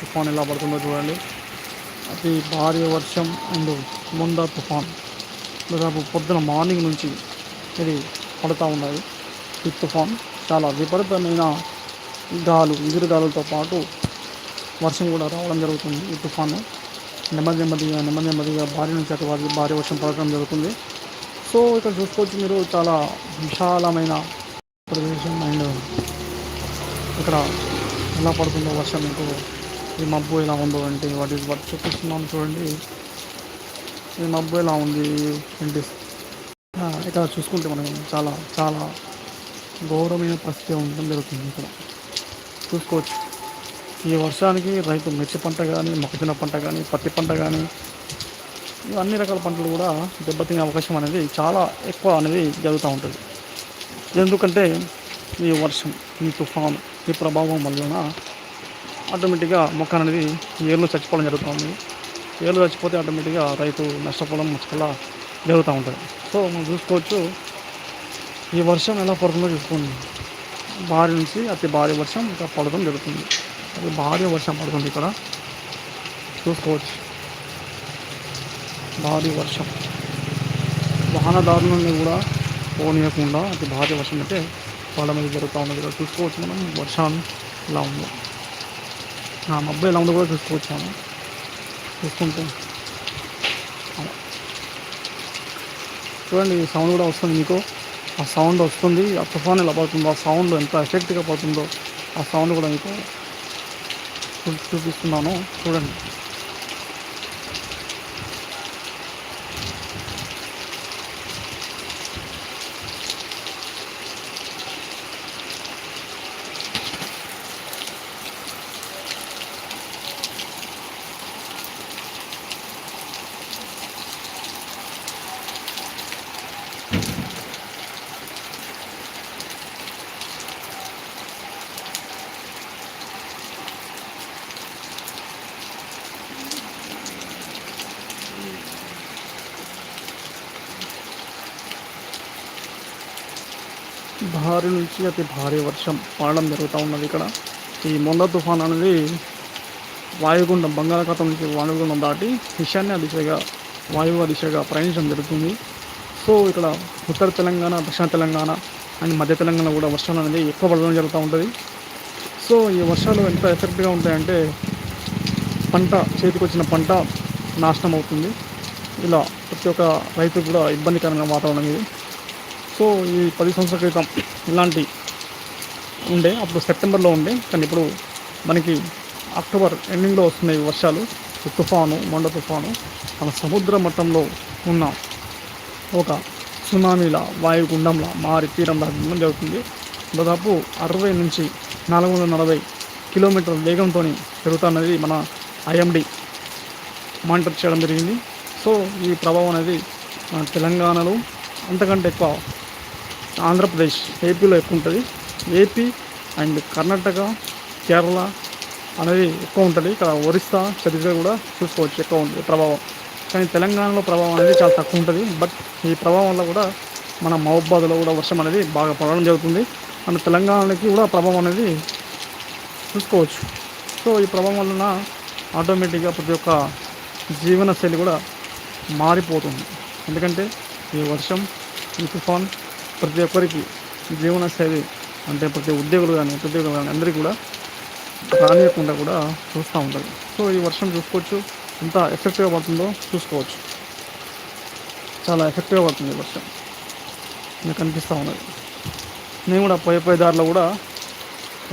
తుఫాన్ ఎలా పడుతుందో చూడండి. అతి భారీ వర్షం అండ్ ముంద తుఫాన్. దాదాపు పొద్దున మార్నింగ్ నుంచి ఇది పడుతూ ఉన్నది. ఈ తుఫాన్ చాలా విపరీతమైన గాలు ఎదురుగాలులతో పాటు వర్షం కూడా రావడం జరుగుతుంది ఈ తుఫాను. నెమ్మది నెమ్మదిగా నెమ్మది నెమ్మదిగా భారీ నుంచి అటు భారీ వర్షం పడటం జరుగుతుంది. సో ఇక్కడ చూసుకోవచ్చు మీరు చాలా విశాలమైన ప్రదేశం అండ్ ఇక్కడ ఎలా పడుతుందో వర్షం మీకు ఈ మబ్బు ఎలా ఉందో అంటే వాట్ ఈస్ వాట్ చూపిస్తున్నాను చూడండి. ఈ మబ్బు ఎలా ఉంది ఏంటి? ఇక్కడ చూసుకుంటే మనం చాలా చాలా ఘోరమైన పరిస్థితి ఉండడం జరుగుతుంది ఇక్కడ. చూసుకోవచ్చు. ఈ వర్షానికి రైతు మిర్చి పంట కానీ మొక్కజొన్న పంట కానీ పత్తి పంట కానీ అన్ని రకాల పంటలు కూడా దెబ్బతినే అవకాశం అనేది చాలా ఎక్కువ అనేది జరుగుతూ ఉంటుంది. ఎందుకంటే ఈ వర్షం ఈ తుఫాను ఈ ప్రభావం వలన ఆటోమేటిక్గా మొక్క అనేది ఏళ్ళు చచ్చిపోవడం జరుగుతుంది. ఏళ్ళు చచ్చిపోతే ఆటోమేటిక్గా రైతు నష్టపోవడం చాలా జరుగుతూ ఉంటుంది. సో మనం చూసుకోవచ్చు ఈ వర్షం ఎలా పడుతుందో చూసుకోండి. భారీ నుంచి అతి భారీ వర్షం ఇంకా పడడం జరుగుతుంది. అది భారీ వర్షం పడుతుంది ఇక్కడ. చూసుకోవచ్చు. భారీ వర్షం. వాహనదారులని కూడా పోనీయకుండా అతి భారీ వర్షం అయితే వాళ్ళ అనేది జరుగుతూ ఉన్నది. ఇక్కడ చూసుకోవచ్చు మనం వర్షం ఇలా ఉందో. ఆ మబ్బు ఎలా ఉందో కూడా చూసుకోవచ్చు మనం చూసుకుంటే. చూడండి ఈ సౌండ్ కూడా వస్తుంది మీకు. ఆ సౌండ్ వస్తుంది ఆ తుఫాన్ ఎలా పడుతుందో ఆ సౌండ్ ఎంత ఎఫెక్ట్గా పడుతుందో ఆ సౌండ్ కూడా మీకు చూ- చూపిస్తున్నాను. చూడండి. భారీ నుంచి అతి భారీ వర్షం పడడం జరుగుతూ ఉన్నది ఇక్కడ. ఈ మొండ తుఫాన్ అనేది వాయుగుండం బంగాళాఖాతం నుంచి వాయుగుండం దాటి ఈశాన్య దిశగా వాయువ్య దిశగా ప్రయాణించడం జరుగుతుంది. సో ఇక్కడ ఉత్తర తెలంగాణ దక్షిణ తెలంగాణ అండ్ మధ్య తెలంగాణ కూడా వర్షాలు అనేది ఎక్కువ పడడం జరుగుతూ ఉంటుంది. సో ఈ వర్షాలు ఎంత ఎఫెక్ట్గా ఉంటాయంటే పంట చేతికి వచ్చిన పంట నాశనం అవుతుంది. ఇలా ప్రతి ఒక్క రైతు కూడా ఇబ్బందికరమైన వాతావరణం ఇది. సో ఈ పది సంవత్సరాల క్రితం ఇలాంటి ఉండే అప్పుడు సెప్టెంబర్లో ఉండే కానీ ఇప్పుడు మనకి అక్టోబర్ ఎండింగ్లో వస్తున్నాయి వర్షాలు తుఫాను మొండ తుఫాను మన సముద్ర మట్టంలో ఉన్న ఒక సునామీలా వాయుగుండంలా మారి తీరంలా దాటడం జరుగుతుంది. దాదాపు అరవై నుంచి నాలుగు వందల నలభై కిలోమీటర్ల వేగంతో పెరుగుతున్నది మన ఐఎండి మానిటర్ చేయడం జరిగింది. సో ఈ ప్రభావం అనేది మన తెలంగాణలో అంతకంటే ఎక్కువ ఆంధ్రప్రదేశ్ ఏపీలో ఎక్కువ ఉంటుంది. ఏపీ అండ్ కర్ణాటక కేరళ అనేది ఎక్కువ ఉంటుంది. ఇక్కడ ఒరిస్సా ఛత్తీస్గఢ్ కూడా చూసుకోవచ్చు ఎక్కువ ఉంటుంది ప్రభావం. కానీ తెలంగాణలో ప్రభావం అనేది చాలా తక్కువ ఉంటుంది. బట్ ఈ ప్రభావం వల్ల కూడా మన మహబాద్లో కూడా వర్షం అనేది బాగా పడడం జరుగుతుంది. మన తెలంగాణకి కూడా ప్రభావం అనేది చూసుకోవచ్చు. సో ఈ ప్రభావం వలన ఆటోమేటిక్గా ప్రతి ఒక్క జీవన శైలి కూడా మారిపోతుంది. ఎందుకంటే ఈ వర్షం ఈ తుఫాన్ ప్రతి ఒక్కరికి జీవన శైలి అంటే ప్రతి ఉద్యోగులు కానీ ఉద్యోగులు కానీ అందరికీ కూడా రానియకుండా కూడా చూస్తూ ఉంటుంది సో ఈ వర్షం చూసుకోవచ్చు. ఎంత ఎఫెక్టివ్గా పడుతుందో చూసుకోవచ్చు. చాలా ఎఫెక్టివ్గా పడుతుంది ఈ వర్షం. మీకు కనిపిస్తూ ఉన్నది. నేను కూడా పోయే పోయే దారిలో కూడా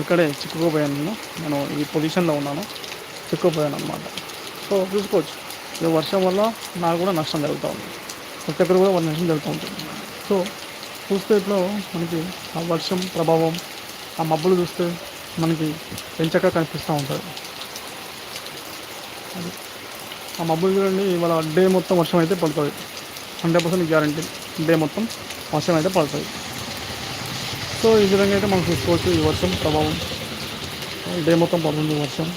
ఇక్కడే చిక్కుకుపోయాను నేను. నేను ఈ పొజిషన్లో ఉన్నాను. చిక్కుపోయాను అనమాట సో చూసుకోవచ్చు. ఈ వర్షం వల్ల నాకు కూడా నష్టం జరుగుతూ ఉంది. ప్రతి ఒక్కరు కూడా వాళ్ళ నష్టం జరుగుతూ ఉంటుంది. సో చూస్తే ఇప్పుడు మనకి ఆ వర్షం ప్రభావం ఆ మబ్బులు చూస్తే మనకి పెంచక కనిపిస్తూ ఉంటుంది అది. ఆ మబ్బులు చూడండి ఇవాళ డే మొత్తం వర్షం అయితే పడుతుంది. Hundred percent guarantee. డే మొత్తం వర్షం అయితే పడుతుంది. సో ఈ విధంగా అయితే మనం చూసుకోవచ్చు ఈ వర్షం ప్రభావం. డే మొత్తం పడుతుంది వర్షం.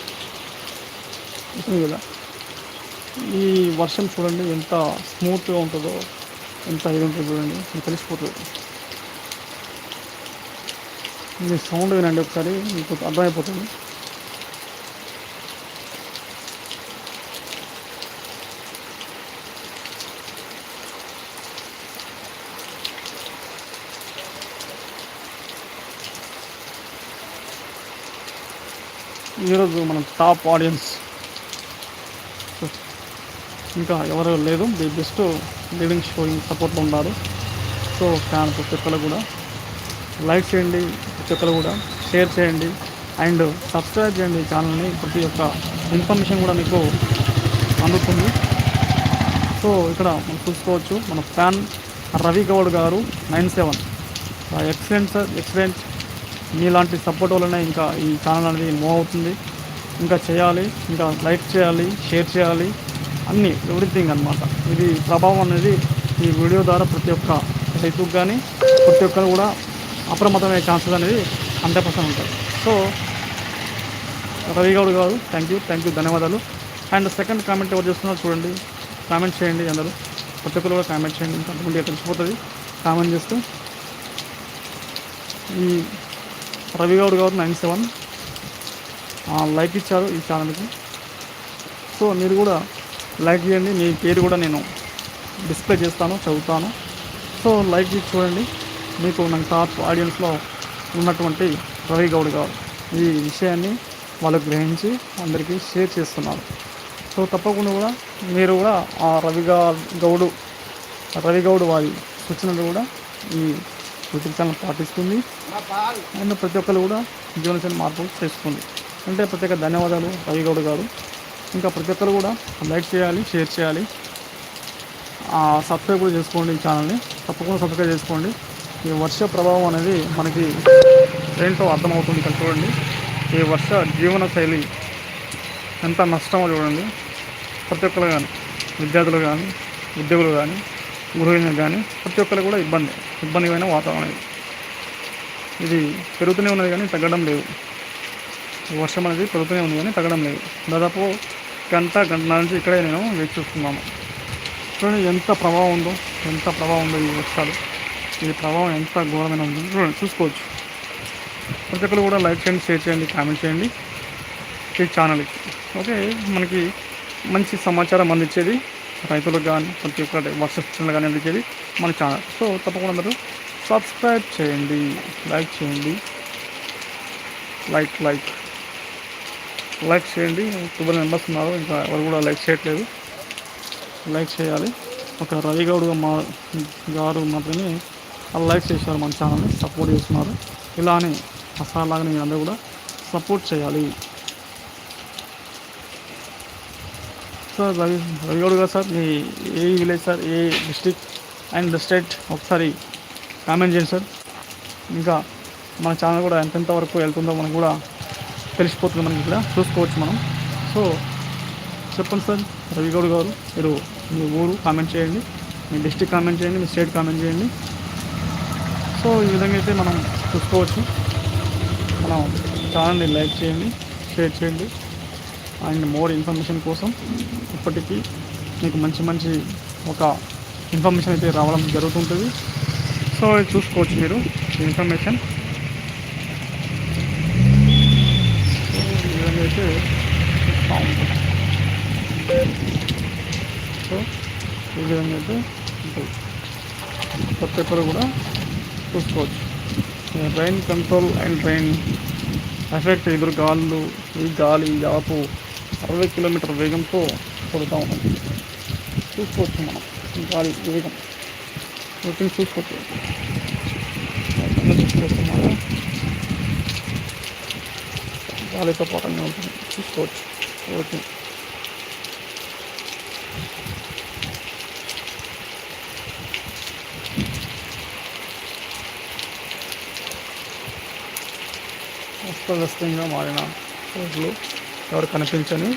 కదా ఈ వర్షం చూడండి ఎంత స్మూత్గా ఉంటుందో. ఎంత ఐదు ఉంటుంది చూడండి. మీకు తెలిసిపోతుంది మీ సౌండ్ వినండి ఒకసారి మీకు అర్థమైపోతుంది. ఈరోజు మనం టాప్ ఆడియన్స్. ఇంకా ఎవరు లేదు ది బెస్ట్. లివింగ్ షోయింగ్ సపోర్ట్లో ఉన్నారు. సో ఫ్యాన్ ప్రతి ఒక్కరు కూడా లైక్ చేయండి ప్రతి ఒక్కరు కూడా షేర్ చేయండి. అండ్ సబ్స్క్రైబ్ చేయండి ఛానల్ని. ప్రతి ఒక్క ఇన్ఫర్మేషన్ కూడా మీకు అందుతుంది. సో ఇక్కడ మనం చూసుకోవచ్చు మన ఫ్యాన్ రవి గౌడ్ గారు nine seven. Excellent sir excellent. మీలాంటి సపోర్ట్ వల్లనే ఇంకా ఈ ఛానల్ అనేది మూవ్ అవుతుంది. ఇంకా చేయాలి ఇంకా లైక్ చేయాలి షేర్ చేయాలి. అన్నీ ఎవ్రీథింగ్ అనమాట ఇది ప్రభావం అనేది ఈ వీడియో ద్వారా ప్రతి ఒక్క రైతుకు కానీ ప్రతి ఒక్కరు కూడా అప్రమత్తమయ్యే ఛాన్సెస్ అనేది హండ్రెడ్ పర్సెంట్ ఉంటాయి. సో రవి గౌడ్ గారు థ్యాంక్ యూ థ్యాంక్ యూ ధన్యవాదాలు. అండ్ సెకండ్ కామెంట్ ఎవరు చేస్తున్నారో చూడండి. కామెంట్ చేయండి అందరూ. ప్రతి ఒక్కరు కూడా కామెంట్ చేయండి. ఇంకా కొంతమంది తెలిసిపోతుంది కామెంట్ చేస్తూ. ఈ రవి గౌడ్ గారు నైన్ సెవెన్. లైక్ ఇచ్చారు ఈ ఛానల్కి సో మీరు కూడా లైక్ చేయండి. మీ పేరు కూడా నేను డిస్ప్లే చేస్తాను చదువుతాను. సో లైక్ చేసి చూడండి. మీకు నాకు టాప్ ఆడియన్స్లో ఉన్నటువంటి రవి గౌడ్ గారు ఈ విషయాన్ని వాళ్ళు గ్రహించి అందరికీ షేర్ చేస్తున్నారు. సో తప్పకుండా కూడా మీరు కూడా ఆ రవి గౌడు రవి గౌడ్ వారి సూచనలు కూడా ఈ యూట్యూబ్ ఛానల్ పాటిస్తుంది. అండ్ ప్రతి ఒక్కరు కూడా జీవనశైలి మార్పు చేస్తుంది అంటే ప్రత్యేక ధన్యవాదాలు రవి గౌడ్ గారు. ఇంకా ప్రతి ఒక్కరు కూడా లైక్ చేయాలి షేర్ చేయాలి. ఆ, సబ్స్క్రైబ్ కూడా చేసుకోండి ఈ ఛానల్ని. తప్పకుండా సబ్స్క్రైబ్ చేసుకోండి. ఈ వర్ష ప్రభావం అనేది మనకి ఏంటో అర్థమవుతుంది ఇక్కడ చూడండి. ఈ వర్ష జీవన శైలి ఎంత నష్టమో చూడండి. ప్రతి ఒక్కరు కానీ విద్యార్థులు కానీ ఉద్యోగులు కానీ గృహిణులు కానీ ప్రతి ఒక్కరు కూడా ఇబ్బంది. ఇబ్బందిమైన వాతావరణం ఇది. ఇది పెరుగుతూనే ఉన్నది కానీ తగ్గడం లేదు. వర్షం అనేది పెరుగుతూనే ఉంది కానీ తగ్గడం లేదు. దాదాపు గంట గంట నుంచి ఇక్కడే నేను వేచి చూస్తున్నాను. చూడండి ఎంత ప్రభావం ఉందో ఎంత ప్రభావం ఉందో ఈ వర్షాలు ఈ ప్రభావం ఎంత ఘోరమైన ఉందో చూడండి చూసుకోవచ్చు. ప్రతి ఒక్కరు కూడా లైక్ చేయండి షేర్ చేయండి కామెంట్ చేయండి ఈ ఛానల్కి ఓకే మనకి మంచి సమాచారం అందించేది రైతులకు కానీ ప్రతి ఒక్కటి వర్షాలు కానీ అందించేది మన ఛానల్ సో తప్పకుండా మీరు సబ్స్క్రైబ్ చేయండి లైక్ చేయండి. Like like. లైక్ చేయండి. ట్వెల్వ్ మెంబర్స్ ఉన్నారు. ఇంకా ఎవరు కూడా లైక్ చేయట్లేదు. లైక్ చేయాలి. ఒక రవి గౌడ్ మా గారు మాత్రమే లైక్ చేశారు మన ఛానల్ని. సపోర్ట్ చేస్తున్నారు. ఇలానే అసాలాగానే మీరు అందరూ కూడా సపోర్ట్ చేయాలి. సార్ రవి రవి గౌడ్ గారు సార్ మీ ఏ విలేజ్ సార్ ఏ డిస్టిక్ అండ్ స్టేట్ ఒకసారి కామెంట్ చేయండి సార్. ఇంకా మన ఛానల్ కూడా ఎంతెంత వరకు వెళ్తుందో మనకు కూడా తెలిసిపోతుంది మనకి ఇక్కడ. చూసుకోవచ్చు మనం. సో చెప్పండి సార్ రవి గౌడ్ గారు మీరు మీ ఊరు కామెంట్ చేయండి. మీ డిస్టిక్ కామెంట్ చేయండి మీ స్టేట్ కామెంట్ చేయండి. సో ఈ విధంగా అయితే మనం చూసుకోవచ్చు. మనం ఛానల్ని లైక్ చేయండి షేర్ చేయండి. అండ్ మోర్ ఇన్ఫర్మేషన్ కోసం ఇప్పటికీ మీకు మంచి మంచి ఒక ఇన్ఫర్మేషన్ అయితే రావడం జరుగుతుంటుంది. సో చూసుకోవచ్చు మీరు ఇన్ఫర్మేషన్ సో వచ్చేసి విధంగా సో ఈ విధంగా అయితే ఉంటుంది. ప్రతి ఒక్కరు కూడా చూసుకోవచ్చు. Rain control and rain effect ఎదురు గాలులు ఈ గాలి ఈ ఆపు అరవై కిలోమీటర్ వేగంతో కొడుతూ ఉన్నది చూసుకోవచ్చు మనం గాలి వేగం. వీటిని చూసుకోవచ్చు అన్నీ చూసుకోవచ్చు మనం గాలితో పోకుండా ఉంటుంది. చూసుకోవచ్చు. ఓకే. అస్తవ్యస్తంగా మారిన రోడ్లు ఎవరు కనిపించని